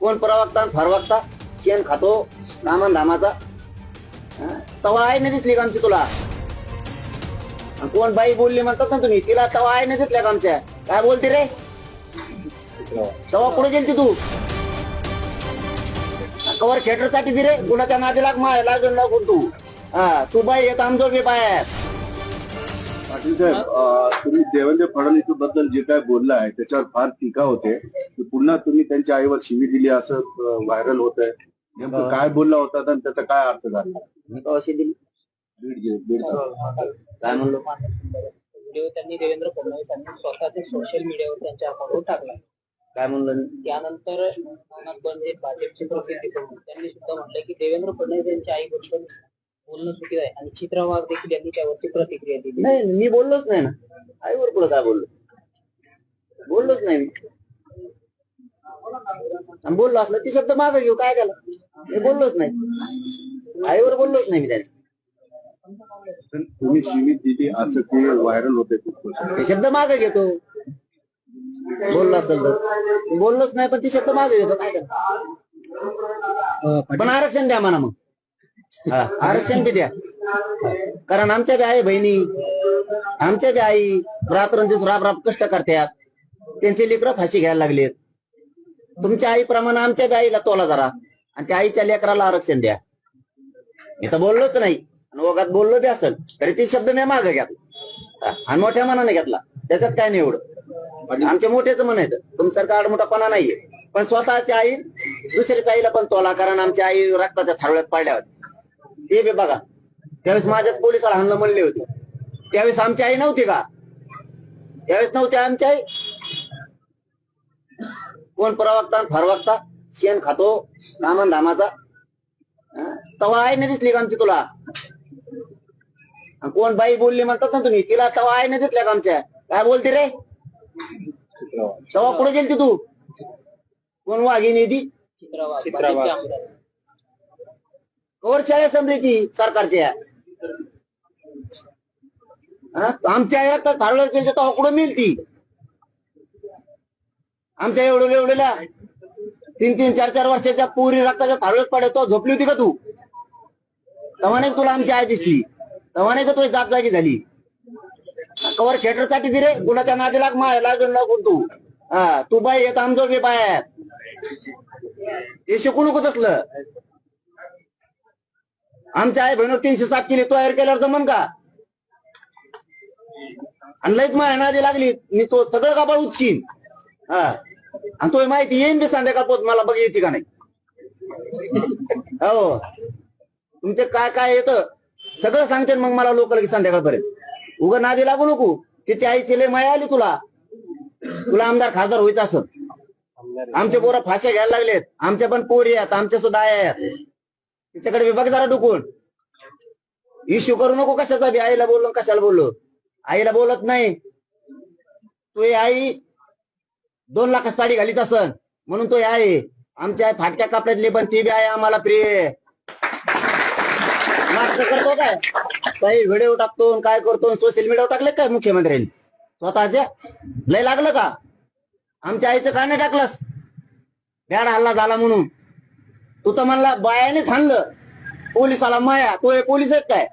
कोण प्रवक्ता आणि फरवक्ता? शेण खातो नामन धामाचा. तवा आहे नाही दिसली का आमची तुला? आणि कोण बाई बोलली म्हणतात ना तुम्ही तिला तवा आहे नाही दिसल्या का आमच्या? काय बोलते रे? तवा पुढे गेलती तू? कवर थिएटरसाठी दे रे कुणाच्या नादी लाग माय लागून लागून तू? हा तू बाई येत आमजोड बी बाहेर पाटील साहेब तुम्ही देवेंद्र फडणवीसबद्दल जे काय बोलला आहे त्याच्यावर फार टीका होते. की पुन्हा तुम्ही त्यांच्या आईवर शिवी दिली असं व्हायरल होत आहे नेमकं काय बोलला होता आणि त्याचा काय अर्थ झाला? मी का अशी दिली. बीड. काय म्हणलो व्हिडिओ त्यांनी देवेंद्र फडणवीस यांनी स्वतःचे सोशल मीडियावर त्यांच्या अकाउंटवर टाकला. काय म्हणलं? त्यानंतर मनात बंद हे भाजपची प्रसिद्धी करून त्यांनी सुद्धा म्हटलं की देवेंद्र फडणवीस यांच्या आईबद्दल बोलणं चुकीचं आहे. आणि चित्रा वाघ देखील यांनी त्यावरती प्रतिक्रिया दिली. नाही मी बोललोच नाही ना. आईवर पुढे काय बोललो? बोललोच नाही मी. आणि बोललो असलं ती शब्द मागे घेऊ काय झालं मी बोललोच नाही. आईवर बोललोच नाही मी त्याने पण तुम्ही शिवी दिली असं ते व्हायरल होते ते शब्द मागे घेतो. बोललो असेल तर. बोललोच नाही पण ती शब्द मागे घेतो. काय करतो पण आरक्षण द्या म्हणा मग. हा, आरक्षण बी द्या. कारण आमच्या बी आई बहिणी आमच्या बी आई रात्रंदिवस राब राब कष्ट करतात. त्यांचे लेकरं फाशी घ्यायला लागलेत. तुमच्या आईप्रमाणे आमच्या बी आईला तोला जरा. आणि त्या आईच्या लेकराला आरक्षण द्या. मी तर बोललोच नाही. आणि ओघात बोललो बी असेल तरी ते शब्द मी मागे घेतला. आणि मोठ्या मनाने घेतला. त्याच्यात काय नाही एवढं. आमच्या मोठ्याच म्हणायचं तुमच्यासारखा आडमोठापणा नाहीये. पण स्वतःची आई दुसऱ्याच्या आईला पण तोला. कारण आमच्या आई रक्ताच्या थारोळ्यात पडल्या होत्या. ते बी बघा. त्यावेळेस माझ्याच पोलिसाला हाणलं म्हणले होते. त्यावेळेस आमची आई नव्हती का? त्यावेळेस नव्हती आमची आई. कोण प्रवक्ता फरवक्ता? शेण खातो नामन धामाचा. हं? तवा आहे ना दिसली का आमची तुला? कोण बाई बोलली म्हणतात ना तुम्ही तिला तवा आहे ना दिसल्या का आमच्या? काय बोलते रे? तवा पुढे गेलती तू. कोण वाघिणी ती? चित्रा वाघ चित्रा वाघ. भाजपचे आमदार. कवर शाळा संपली ती सरकारच्या आमच्या या तर थारवलं गेलं तर कुठं मिळेल ती. आमच्या एवढं एवढ्याला तीन तीन चार चार वर्षाच्या पुरी रक्ताच्या थारवत पडतो झोपली होती का तू? तेव्हा नाही तुला आमची आई दिसली. तेव्हा नाही का तुझी जात जागी झाली कवर थिएटरसाठी दे रे कुणाच्या नादी लाग माय लागून लागून तू. हा तू बाई येत आमजोड बी बाय हे शिकू नको तसलं. आमच्या आई बहिणीवर तीनशे सात केली तयार केल्यावर जमन का? आणि लईच मग नादी लागली. मी तो सगळं कापड उचकीन. हा. आणि तो माहिती येईन बी संध्याकाळ पोच मला बघ येते का नाही? हो. तुमचे काय काय येतं? सगळं सांगते मग मला लोक की संध्याकाळपर्यंत. उगा नादी लागू नको. तिची आईची लय माया आली तुला. तुला आमदार खासदार व्हायचं असं आमचे पोरं फाश्या घ्यायला लागलेत. आमच्या पण पोरी आहेत. आमच्या सुद्धा आया आहेत. तिच्याकडे विभाग जरा डुकून. इश्यू करू नको कशाचा बी. आईला बोललो कशाला बोललो. आईला बोलत नाही. तो ही आई दोन लाख साडी घालीत असन. म्हणून तो आई आमच्या आई फाटक्या कपड्यातली पण ती बी आहे आम्हाला प्रिय. करतो काय? काही व्हिडिओ टाकतो आणि काय करतो सोशल मीडियावर टाकले काय मुख्यमंत्र्यांनी? स्वतःच्या लय लागलं का? आमच्या आईचं का नाही टाकलंस. बॅड हल्ला झाला म्हणून. तू तर म्हणला बायाने हाणलं पोलिसाला माया तो हे पोलीस आहेत काय?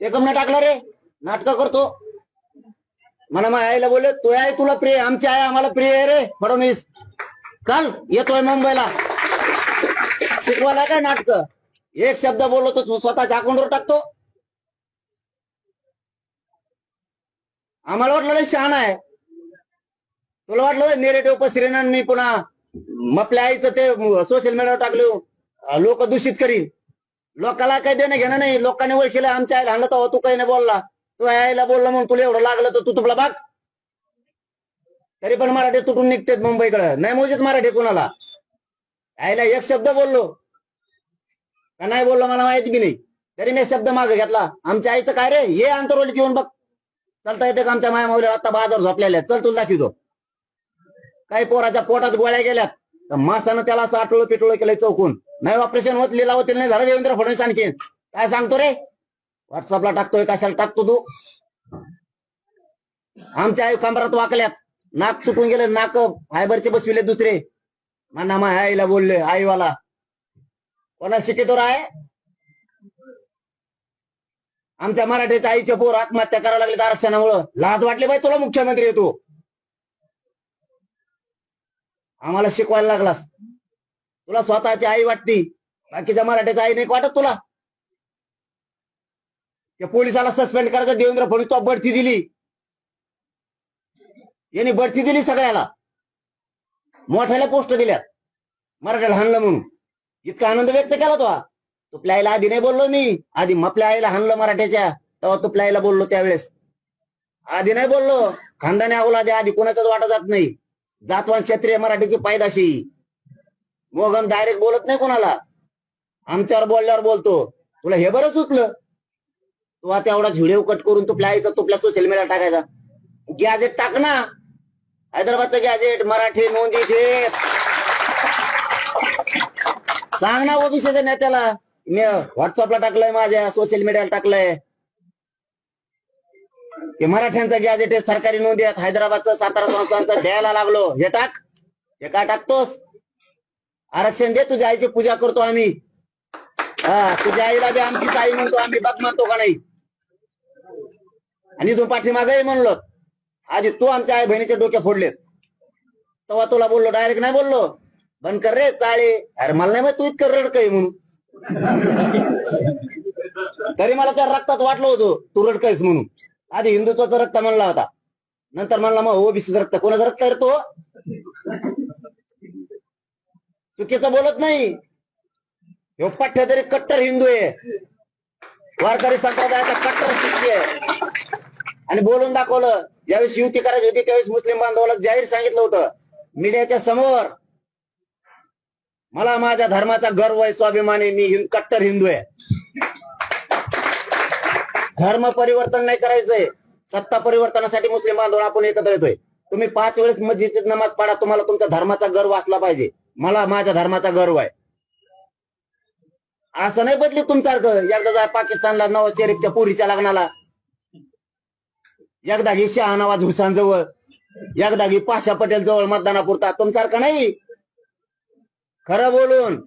एकम कम नाही टाकलं रे. नाटक करतो. मला माझ्या आईला बोलले तो आहे तुला प्रिय आमची आई आम्हाला प्रिय आहे रे फडणवीस. चल येतोय मुंबईला. शिकवायला काय नाटक. एक शब्द बोललो तर तू स्वतःच्या अकाउंटवर टाकतो. आम्हाला वाटलं लय शहाणा आहे. तुला वाटलं नेरेटिव्ह पसरेन मी पुन्हा मपल्या आईचं ते सोशल मीडियावर टाकले. लोक दूषित करीन. लोकाला काही देणं घेणं नाही. लोकांनी ओळखीला आमच्या आईला आणलं तेव्हा तू काही नाही बोलला. तू आईला बोलला म्हणून तुला एवढं लागलं तर तू तुला बघ तरी पण मराठी तुटून निघतेत मुंबईकडे. नाही मोजीत मराठी कुणाला? आईला एक शब्द बोललो. का नाही बोललो मला माहीत बी नाही. तरी मी शब्द मागे घेतला. आमच्या आईचं काय रे? ये आंतरवलीत येऊन बघ. चलता येते का आमच्या माया आता बाजार झोपलेल्या चल तुला दाखवतो. काही पोराच्या पोटात गोळ्या गेल्यात. तर मासानं त्याला असं आटोळ पिटोळ केलंय चौकून. नाही ऑपरेशन होत लिलावतील नाही झालं देवेंद्र फडणवीस आणखी काय सांगतो रे? व्हॉट्सअपला टाकतोय कशाला टाकतो तू? आमच्या आई कमरात वाकल्यात. नाक तुटून गेले नाक फायबरचे बसविले दुसरे. म्हणा माझ्या आईला बोलले आईवाला. कोणा शिकितो आहे आमच्या मराठीच्या आईचे पोर आत्महत्या करायला लागले आरक्षणामुळं. लाज वाटली बाई तुला मुख्यमंत्री येतो आम्हाला शिकवायला लागलास. तुला स्वतःची आई वाटती. बाकीच्या मराठीच्या आई नाही वाटत तुला. त्या पोलिसाला सस्पेंड करायचं देवेंद्र फडणवीस तो बढती दिली. यांनी बढती दिली सगळ्याला. मोठ्याला पोस्ट दिल्यात. मराठ्याला हाणलं म्हणून. इतका आनंद व्यक्त केला तो तुपल्या आईला आधी नाही बोललो मी. आधी मपल्या आईला हाणलं मराठ्याच्या. तेव्हा तुपल्या आईला बोललो त्यावेळेस. आधी नाही बोललो. खानदानी अवलादे आधी कोणाचाच वाटा जात नाही. जातवान क्षत्रिय मराठीची पायदाशी मोगन डायरेक्ट बोलत नाही कोणाला. आमच्यावर बोलल्यावर बोलतो. तुला हे बरं सुचलं? तू आता एवढा व्हिडिओ कट करून तुपल्या आईचा तुपल्या सोशल मीडिया टाकायचा. गॅजेट टाक ना. हैदराबादचं गॅजेट मराठी नोंदी ते सांग ना ओबीसीच्या नेत्याला. मी व्हॉट्सअपला टाकलंय माझ्या सोशल मीडियाला टाकलंय. ते मराठ्यांचं गॅजेट आहे सरकारी नोंदी आहेत. हैदराबादचं सातारा संस्थांचं द्यायला लागलो. हे टाक. हे का टाकतोस? आरक्षण दे. तुझ्या आईची पूजा करतो आम्ही. हा तुझ्या आईला बी आमचीच आई म्हणतो. आम्ही बघ म्हणतो का नाही? आणि तू पाठीमागही म्हणलो. आधी तू आमच्या आई बहिणीचे डोके फोडलेत. तेव्हा तुला बोललो डायरेक्ट नाही बोललो. बंद कर रे चाळे. अरे मला नाही माहीत तू इतकं रडकय म्हणून. तरी मला त्या रक्तात वाटलं होतं तू रडकयस म्हणून. आधी हिंदुत्वाचा रक्त म्हणला होता. नंतर म्हणला मग ओबीसीचं रक्त. कोणाचं रक्त येतो चुकीचं बोलत नाही. ह्यो पठ्ठ्या तरी कट्टर हिंदू आहे. वारकरी संप्रदायाचा कट्टर शिष्य आहे. आणि बोलून दाखवलं ज्यावेळेस युती करायची होती त्यावेळेस मुस्लिम बांधवाला जाहीर सांगितलं होतं. मीडियाच्या समोर मला माझ्या धर्माचा गर्व आहे स्वाभिमानी मी कट्टर हिंदू आहे. धर्म परिवर्तन नाही करायचंय. सत्ता परिवर्तनासाठी मुस्लिम बांधव आपण एकत्र येतोय. तुम्ही पाच वेळेस मस्जिदीत नमाज पाडा तुम्हाला तुमचा धर्माचा गर्व असला पाहिजे. मला माझ्या धर्माचा गर्व आहे. असं नाही बदली तुमच्यासारखं. एकदा पाकिस्तानला नवाज शरीफच्या पुरीच्या लग्नाला. एकदा घे शहानवाज हुसान जवळ एकदा घे पाशा पटेल जवळ मतदानापुरता. तुमच्यासारखं नाही. खरं बोलून.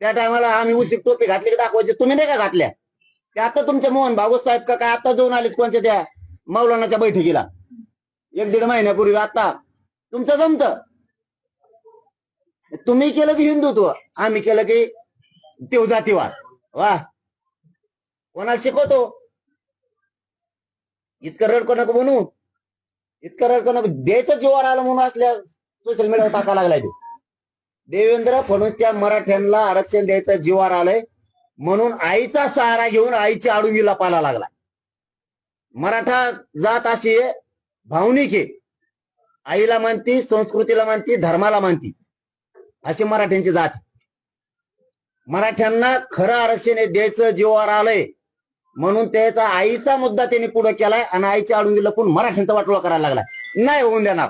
त्या टायमाला आम्ही उचित टोपी घातली की दाखवायची. तुम्ही नाही का घातल्या? ते आता तुमचे मोहन भागवत साहेब का काय आता जाऊन आलेत कोणत्या त्या मौलानाच्या बैठकीला? एक दीड महिन्यापूर्वी आता. तुमचं जमत? तुम्ही केलं की हिंदुत्व आम्ही केलं की देव जातीवाद. वा. कोणाला शिकवतो? इतकं रडको नको म्हणू. इतकं रडको नको. द्यायचं जीवावर आलं म्हणून असल्या सोशल मीडियावर टाका लागलाय ते. देवेंद्र फडणवीसच्या मराठ्यांना आरक्षण द्यायचं जीवावर आलंय. म्हणून आईचा सहारा घेऊन आईची आडुंगीला लपायला लागला. मराठा जात अशी भावनिक आहे. आईला मानती संस्कृतीला मानती धर्माला मानती अशी मराठ्यांची जात मराठ्यांना खरं आरक्षण द्यायचं जीवावर आलंय. म्हणून त्याचा आईचा मुद्दा त्यांनी पुढे केलाय आणि आईच्या आडुंगी लपून मराठ्यांचा वाटोळा करायला लागला नाही होऊन देणार.